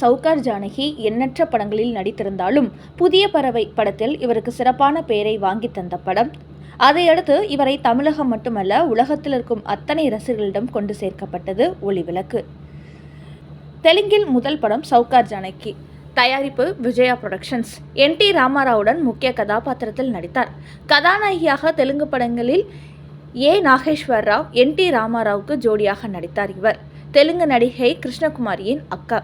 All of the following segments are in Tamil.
சவுகார் ஜானகி எண்ணற்ற படங்களில் நடித்திருந்தாலும் புதிய பறவை படத்தில் இவருக்கு சிறப்பான பெயரை வாங்கி தந்த படம். அதையடுத்து இவரை தமிழகம் மட்டுமல்ல உலகத்தில் இருக்கும் அத்தனை ரசிகர்களிடம் கொண்டு சேர்க்கப்பட்டது ஒளிவிளக்கு தெலுங்கில் முதல் படம் சவுகார் ஜானகி. தயாரிப்பு விஜயா புரொடக்ஷன்ஸ். என் டி ராமாராவுடன் முக்கிய கதாபாத்திரத்தில் நடித்தார். கதாநாயகியாக தெலுங்கு படங்களில் A Nageswar Rao N T ராமாராவுக்கு ஜோடியாக நடித்தார் இவர். தெலுங்கு நடிகை கிருஷ்ணகுமாரியின் அக்கா.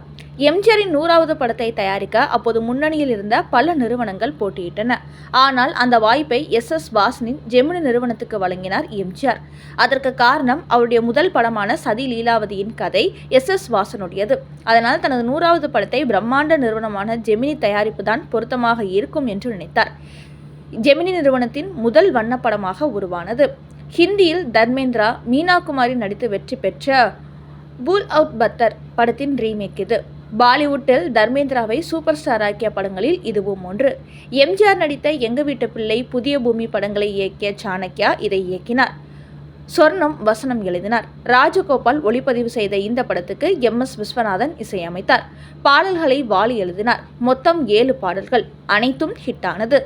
எம்ஜிஆரின் நூறாவது படத்தை தயாரிக்க அப்போது முன்னணியில் இருந்த பல நிறுவனங்கள் போட்டியிட்டன. ஆனால் அந்த வாய்ப்பை எஸ். எஸ். வாசனின் ஜெமினி நிறுவனத்துக்கு வழங்கினார் எம்ஜிஆர். அதற்கு காரணம் அவருடைய முதல் படமான சதி லீலாவதியின் கதை எஸ். எஸ். வாசனுடையது. அதனால் தனது நூறாவது படத்தை பிரம்மாண்ட நிறுவனமான ஜெமினி தயாரிப்பு தான் பொருத்தமாக இருக்கும் என்று நினைத்தார். ஜெமினி நிறுவனத்தின் முதல் வண்ணப்படமாக உருவானது. ஹிந்தியில் தர்மேந்திரா மீனா குமாரி நடித்து வெற்றி பெற்ற பூல் அவுட் பத்தர் படத்தின் ரீமேக் இது. பாலிவுட்டில் தர்மேந்திராவை சூப்பர் ஸ்டார் ஆக்கிய படங்களில் இதுவும் ஒன்று. எம்ஜிஆர் நடித்த எங்க வீட்டு பிள்ளை புதிய பூமி படங்களை இயக்கிய சாணக்யா இதை இயக்கினார். சொர்ணம் வசனம் எழுதினார். ராஜகோபால் ஒளிப்பதிவு செய்த இந்த படத்துக்கு எம். எஸ். விஸ்வநாதன் இசையமைத்தார். பாடல்களை வாலி எழுதினார். மொத்தம் ஏழு பாடல்கள். அனைத்தும் ஹிட்டானது.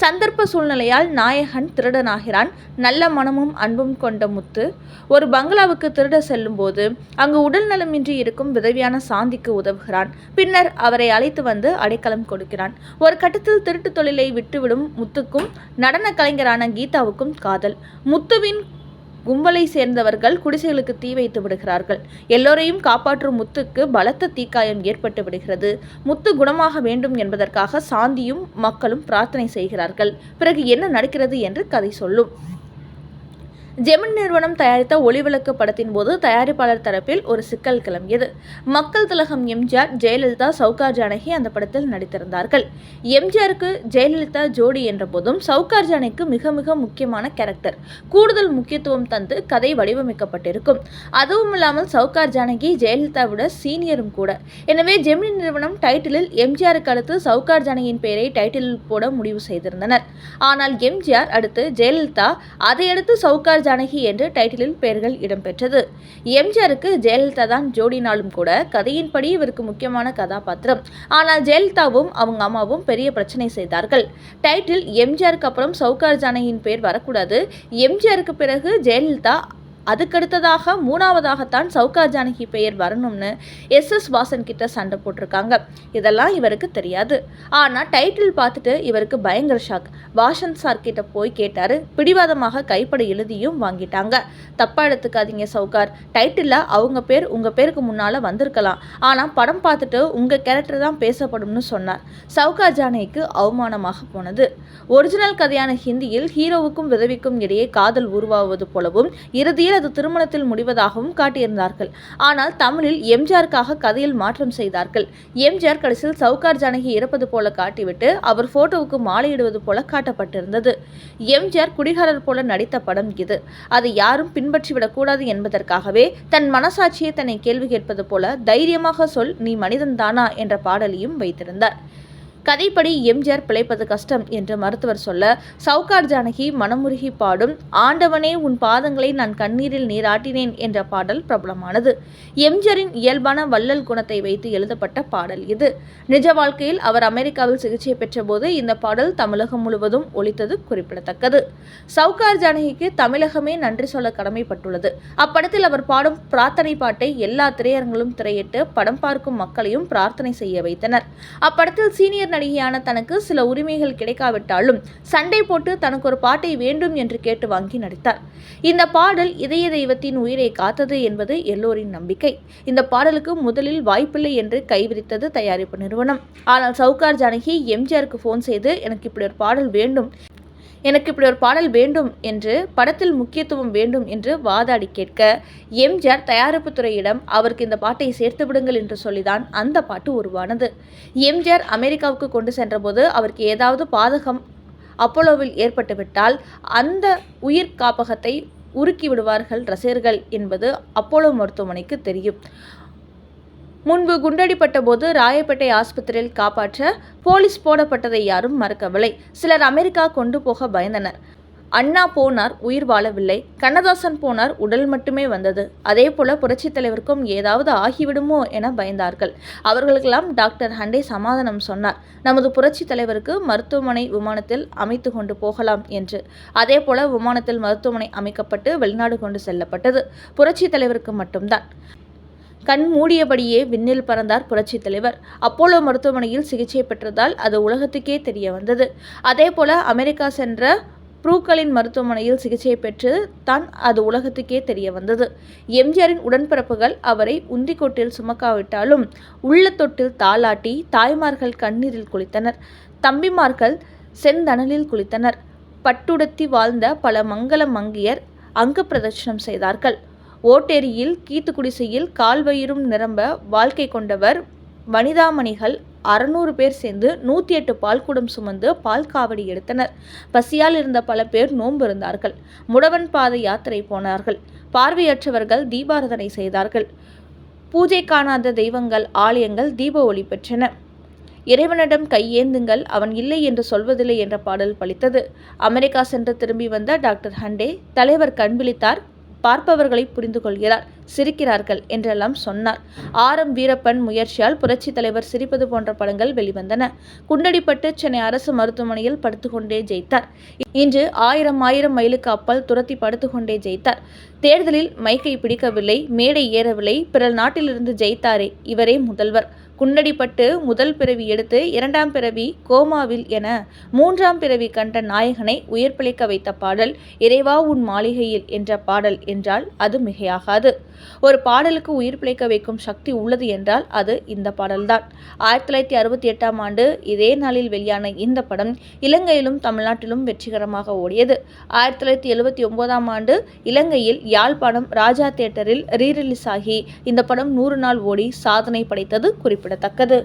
சந்தர்ப்ப சூழ்நிலையால் நாயகன் திருடனாகிறான். நல்ல மனமும் அன்பும் கொண்ட முத்து. ஒரு பங்களாவுக்கு திருட செல்லும்போது அங்கு உடல் நலமின்றி இருக்கும் விதவியான சாந்திக்கு உதவுகிறான். பின்னர் அவரை அழைத்து வந்து அடைக்கலம் கொடுக்கிறான். ஒரு கட்டத்தில் திருட்டு தொழிலை விட்டுவிடும் முத்துக்கும் நடன கலைஞரான கீதாவுக்கும் காதல். முத்துவின் கும்பலை சேர்ந்தவர்கள் குடிசைகளுக்கு தீ வைத்து விடுகிறார்கள். எல்லோரையும் காப்பாற்றும் முத்துக்கு பலத்த தீக்காயம் ஏற்பட்டு விடுகிறது. முத்து குணமாக வேண்டும் என்பதற்காக சாந்தியும் மக்களும் பிரார்த்தனை செய்கிறார்கள். பிறகு என்ன நடக்கிறது என்று கதை சொல்லும். ஜெமின் நிறுவனம் தயாரித்த ஒளிவிளக்கு படத்தின் போது தயாரிப்பாளர் தரப்பில் ஒரு சிக்கல் கிளம்பியது. மக்கள் திலகம் எம்ஜிஆர் ஜெயலலிதா சவுகார் ஜானகி அந்த படத்தில் நடித்திருந்தார்கள். எம்ஜிஆருக்கு ஜெயலலிதா ஜோடி என்ற போதும் சவுகார் ஜானகிக்கு மிக மிக முக்கியமான கேரக்டர் கூடுதல் முக்கியத்துவம் தந்து கதை வடிவமைக்கப்பட்டிருக்கும். அதுவும் இல்லாமல் சவுகார் ஜானகி ஜெயலலிதா விட சீனியரும் கூட. எனவே ஜெமினி நிறுவனம் டைட்டிலில் எம்ஜிஆருக்கு அடுத்து சவுகார் ஜானகியின் பெயரை டைட்டிலில் போட முடிவு செய்திருந்தனர். ஆனால் எம்ஜிஆர் அடுத்து ஜெயலலிதா அதையடுத்து சவுகார் ஜானகி என்று டைட்டிலில் பெயர்கள் இடம்பெற்றது. எம்ஜிஆருக்கு ஜெயலலிதா தான் ஜோடினாலும் கூட கதையின்படி இவருக்கு முக்கியமான கதாபாத்திரம். ஆனால் ஜெயலலிதாவும் அவங்க அம்மாவும் பெரிய பிரச்சனை செய்தார்கள். டைட்டில் எம்ஜிஆருக்கு அப்புறம் சவுகார் ஜானகியின் பெயர் வரக்கூடாது. எம்ஜிஆருக்கு பிறகு ஜெயலலிதா அதுக்கடுத்ததாக மூணாவதாகத்தான் சவுகார் ஜானகி பெயர் வரணும்னு எஸ் எஸ் வாசன் கிட்ட சண்டை போட்டிருக்காங்க. இதெல்லாம் இவருக்கு தெரியாது. ஆனால் டைட்டில் பார்த்துட்டு இவருக்கு பயங்கர ஷாக் வாஷன் சார் கிட்ட போய் கேட்டாரு. பிடிவாதமாக கைப்பட எழுதியும் வாங்கிட்டாங்க. தப்பா எடுத்துக்காதீங்க சவுகார். டைட்டிலில் அவங்க பேர் உங்கள் பேருக்கு முன்னால் வந்திருக்கலாம். ஆனால் படம் பார்த்துட்டு உங்கள் கேரக்டர் தான் பேசப்படும்னு சொன்னார். சவுகார் ஜானகிக்கு அவமானமாக போனது. ஒரிஜினல் கதையான ஹிந்தியில் ஹீரோவுக்கும் விதவிக்கும் இடையே காதல் உருவாவது போலவும் இறுதியில் அது திருமணத்தில் முடிவதாகவும் காட்டியிருந்தார்கள். ஆனால் தமிழில் எம்ஜிஆருக்காக கதையில் மாற்றம் செய்தார்கள். எம்ஜிஆர் கடைசியில் சவுகார் ஜானகி இறப்பது போல காட்டிவிட்டு அவர் போட்டோவுக்கு மாலையிடுவது போல காட்டப்பட்டிருந்தது. எம்ஜிஆர் குடிகாரர் போல நடித்த படம் இது. அதை யாரும் பின்பற்றிவிடக்கூடாது என்பதற்காகவே தன் மனசாட்சியை தன்னை கேள்வி கேட்பது போல தைரியமாக சொல் நீ மனிதன்தானா? என்ற பாடலையும் வைத்திருந்தார். கதைப்படி எம்ஜிஆர் பிழைப்பது கஷ்டம் என்று மருத்துவர் சொல்ல சவுகார் ஜானகி மனமுருகி பாடும் ஆண்டவனே உன் பாதங்களை நான் கண்ணீரில் நீராட்டினேன் என்ற பாடல் பிரபலமானது. எம்ஜிஆரின் இயல்பான வள்ளல் குணத்தை வைத்து எழுதப்பட்ட பாடல் இது. நிஜ வாழ்க்கையில் அவர் அமெரிக்காவில் சிகிச்சை பெற்றபோது இந்த பாடல் தமிழகம் முழுவதும் ஒலித்தது குறிப்பிடத்தக்கது. சவுகார் ஜானகிக்கு தமிழகமே நன்றி சொல்ல கடமைப்பட்டுள்ளது. அப்படத்தில் அவர் பாடும் பிரார்த்தனை பாட்டை எல்லா திரையரங்களும் திரையிட்டு படம் பார்க்கும் மக்களையும் பிரார்த்தனை செய்ய வைத்தனர். அப்படத்தில் சீனியர் நடிகையான தனக்கு சில உரிமைகள் கிடைக்காவிட்டாலும் சண்டை போட்டு தனக்கு ஒரு பாட்டை வேண்டும் என்று கேட்டு வாங்கி நடித்தார். இந்த பாடல் இதய தெய்வத்தின் உயிரை காத்தது என்பது எல்லோரின் நம்பிக்கை. இந்த பாடலுக்கு முதலில் வாய்ப்பில்லை என்று கைவிரித்தது தயாரிப்பு நிறுவனம். ஆனால் சவுகார் ஜானகி எம்ஜிஆருக்கு ஃபோன் செய்து எனக்கு இப்படி ஒரு பாடல் வேண்டும். எனக்கு இப்படி ஒரு பாடல் வேண்டும் என்று படத்தில் முக்கியத்துவம் வேண்டும் என்று வாதாடி கேட்க எம்ஜிஆர் தயாரிப்பு துறையிடம் அவருக்கு இந்த பாட்டை சேர்த்து விடுங்கள் என்று சொல்லிதான் அந்த பாட்டு உருவானது. எம்ஜிஆர் அமெரிக்காவுக்கு கொண்டு சென்றபோது அவருக்கு ஏதாவது பாதகம் அப்போலோவில் ஏற்பட்டுவிட்டால் அந்த உயிர் காப்பகத்தை உருக்கி விடுவார்கள் ரசிகர்கள் என்பது அப்போலோ மருத்துவமனைக்கு தெரியும். முன்பு குண்டடிப்பட்ட போது ராயப்பேட்டை ஆஸ்பத்திரியில் காப்பாற்ற போலீஸ் போடப்பட்டதை யாரும் மறக்கவில்லை. சிலர் அமெரிக்கா கொண்டு போக பயந்தனர். அண்ணா போனார் உயிர் வாழவில்லை. கண்ணதாசன் போனார் உடல் மட்டுமே வந்தது. அதே போல புரட்சித் தலைவருக்கும் ஏதாவது ஆகிவிடுமோ என பயந்தார்கள். அவர்களுக்கெல்லாம் டாக்டர் ஹண்டே சமாதானம் சொன்னார். நமது புரட்சித் தலைவருக்கு மருத்துவமனை விமானத்தில் அமைத்து கொண்டு போகலாம் என்று. அதே போல விமானத்தில் மருத்துவமனை அமைக்கப்பட்டு வெளிநாடு கொண்டு செல்லப்பட்டது. புரட்சித் தலைவருக்கு மட்டும்தான். கண் மூடியபடியே விண்ணில் பறந்தார் புரட்சி தலைவர். அப்போலோ மருத்துவமனையில் சிகிச்சை பெற்றதால் அது உலகத்துக்கே தெரிய வந்தது. அதே போல அமெரிக்கா சென்ற புரூக்களின் மருத்துவமனையில் சிகிச்சை பெற்று தான் அது உலகத்துக்கே தெரிய வந்தது. எம்ஜிஆரின் உடன்பிறப்புகள் அவரை உந்திக்கொட்டில் சுமக்காவிட்டாலும் உள்ளத்தொட்டில் தாளாட்டி தாய்மார்கள் கண்ணீரில் குளித்தனர். தம்பிமார்கள் செந்தணலில் குளித்தனர். பட்டுடுத்தி வாழ்ந்த பல மங்கள மங்கையர் அங்க பிரதட்சணம் செய்தார்கள். ஓட்டேரியில் கீத்துக்குடிசையில் கால்வயிறும் நிரம்ப வாழ்க்கை கொண்டவர் வனிதாமணிகள் அறநூறு பேர் சேர்ந்து நூற்றி எட்டு பால்குடம் சுமந்து பால் காவடி எடுத்தனர். பசியால் இருந்த பல பேர் நோன்பு இருந்தார்கள் முடவன் பாத யாத்திரை போனார்கள். பார்வையற்றவர்கள் தீபாரதனை செய்தார்கள். பூஜை காணாத தெய்வங்கள் ஆலயங்கள் தீப ஒளி பெற்றன. இறைவனிடம் கையேந்துங்கள் அவன் இல்லை என்று சொல்வதில்லை என்ற பாடல் பலித்தது அமெரிக்கா சென்று திரும்பி வந்த டாக்டர் ஹண்டே தலைவர் கண்விழித்தார் பார்ப்பவர்களை புரிந்து கொள்கிறார் சிரிக்கிறார்கள் என்றெல்லாம் சொன்னார். ஆர் எம் வீரப்பன் முயற்சியால் புரட்சி தலைவர் சிரிப்பது போன்ற படங்கள் வெளிவந்தன. குண்டடிப்பட்டு சென்னை அரசு மருத்துவமனையில் படுத்துக்கொண்டே ஜெயித்தார். இன்று ஆயிரம் ஆயிரம் மைலுக்கு அப்பால் துரத்தி படுத்துக்கொண்டே ஜெயித்தார். தேர்தலில் மைக்கை பிடிக்கவில்லை மேடை ஏறவில்லை பிறர் நாட்டிலிருந்து ஜெயித்தாரே இவரே முதல்வர். குண்டடிப்பட்டு முதல் பிறவி எடுத்து இரண்டாம் பிறவி கோமாவில் என மூன்றாம் பிறவி கண்ட நாயகனை உயிர் பிழைக்க வைத்த பாடல் இறைவா உன் மாளிகையில் என்ற பாடல் என்றால் அது மிகையாகாது. ஒரு பாடலுக்கு உயிர் பிழைக்க வைக்கும் சக்தி உள்ளது என்றால் அது இந்த பாடல்தான். ஆயிரத்தி தொள்ளாயிரத்தி அறுபத்தி எட்டாம் ஆண்டு இதே நாளில் வெளியான இந்த படம் இலங்கையிலும் தமிழ்நாட்டிலும் வெற்றிகரமாக ஓடியது. ஆயிரத்தி தொள்ளாயிரத்தி எழுபத்தி ஒன்பதாம் ஆண்டு இலங்கையில் யாழ்ப்பாணம் ராஜா தியேட்டரில் ரீரிலீஸ் ஆகி இந்த படம் நூறு நாள் ஓடி சாதனை படைத்தது குறிப்பிடத்தக்கது.